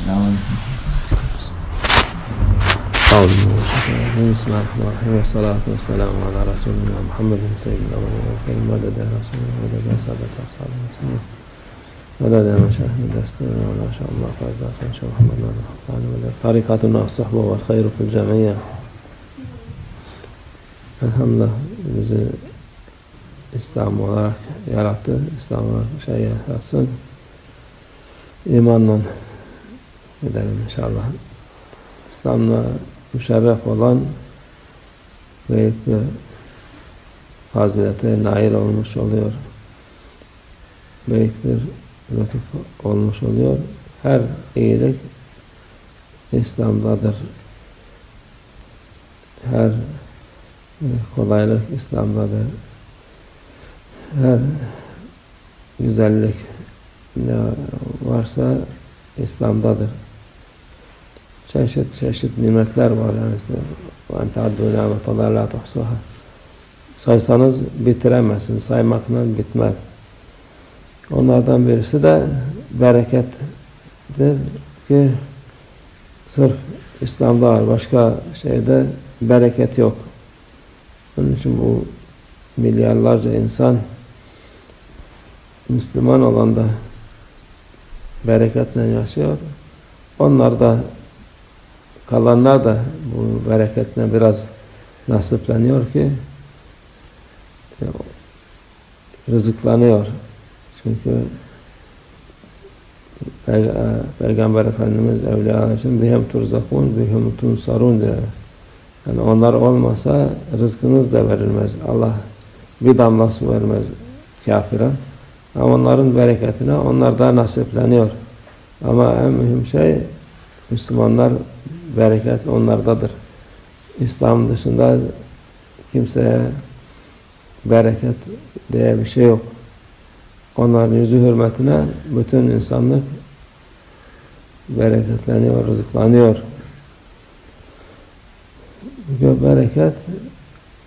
بسم الله الرحمن الرحيم والصلاة والسلام على رسولنا محمد سيدنا والكريم مدد يا رسول الله مدد يا سادة أصحاب المسلمين مدد يا مشايخ الدستور ولا شاء الله فاز حسن شيخ محمد ناظر حقاني مدد طريقتنا الصحبة والخير في الجمعية Elhamdülillah bizi İslam olarak yarattı. İslam olarak şey yaratsın. İmanla gidelim inşallah. İslam'la müşerref olan büyük bir fazilete nail olmuş oluyor. Büyük bir lütuf olmuş oluyor. Her iyilik İslam'dadır. Her kolaylık İslam'dadır. Her güzellik ne varsa İslam'dadır Çeşit çeşit nimetler var yani size. وَاَنْ تَعَدُّوا نِعْمَةَ اللّٰهِ لَا تُحْصُوهَا Saysanız bitiremezsiniz, saymakla bitmez. Onlardan birisi de berekettir ki sırf İslam'da var, başka şeyde bereket yok. Onun için bu milyarlarca insan Müslüman olan da bereketle yaşıyor. Onlar da kalanlar da bu bereketle biraz nasipleniyor ki rızıklanıyor. Çünkü Peygamber Efendimiz evliyalar için bihem turzakun bihem tunsarun diyor. Yani onlar olmasa rızkınız da verilmez. Allah bir damla su vermez kafire. Ama onların bereketine onlar da nasipleniyor. Ama en mühim şey Müslümanlar bereket onlardadır. İslam dışında kimseye bereket diye bir şey yok. Onların yüzü hürmetine bütün insanlık bereketleniyor, rızıklanıyor. Çünkü bereket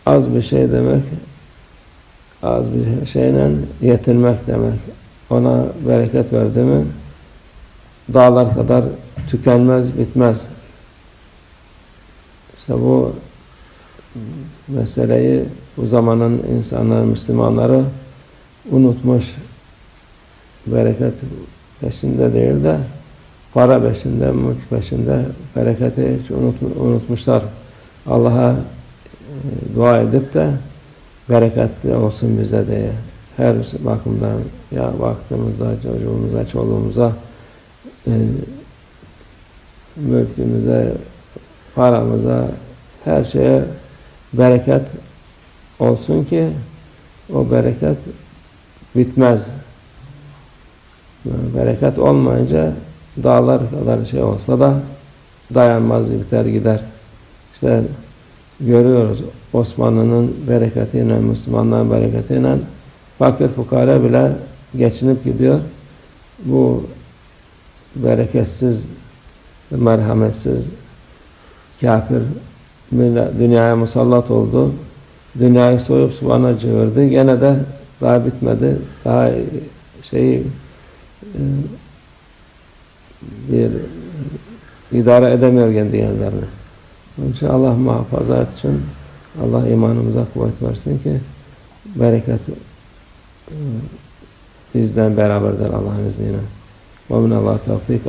az bir şey demek, az bir şeyle yetinmek demek. Ona bereket verdi mi dağlar kadar tükenmez, bitmez. İşte bu meseleyi bu zamanın insanları, Müslümanları unutmuş. Bereket peşinde değil de para peşinde, mülk peşinde bereketi hiç unutmuşlar. Allah'a e, dua edip de bereketli olsun bize diye her bakımdan ya vaktimize, çocuğumuza, çoluğumuza e, mülkümüze, paramıza, her şeye bereket olsun ki o bereket bitmez. Bereket olmayınca dağlar kadar şey olsa da dayanmaz, biter gider. İşte görüyoruz Osmanlı'nın bereketiyle, Müslümanların bereketiyle fakir fukara bile geçinip gidiyor. Bu bereketsiz, merhametsiz, kafir dünyaya musallat oldu. Dünyayı soyup subana çevirdi. Gene de daha bitmedi. Daha şeyi bir idare edemiyor kendi kendilerini. Onun için Allah muhafaza için Allah imanımıza kuvvet versin ki bereket e, bizden beraberdir Allah'ın izniyle. Ve minallah tevfik.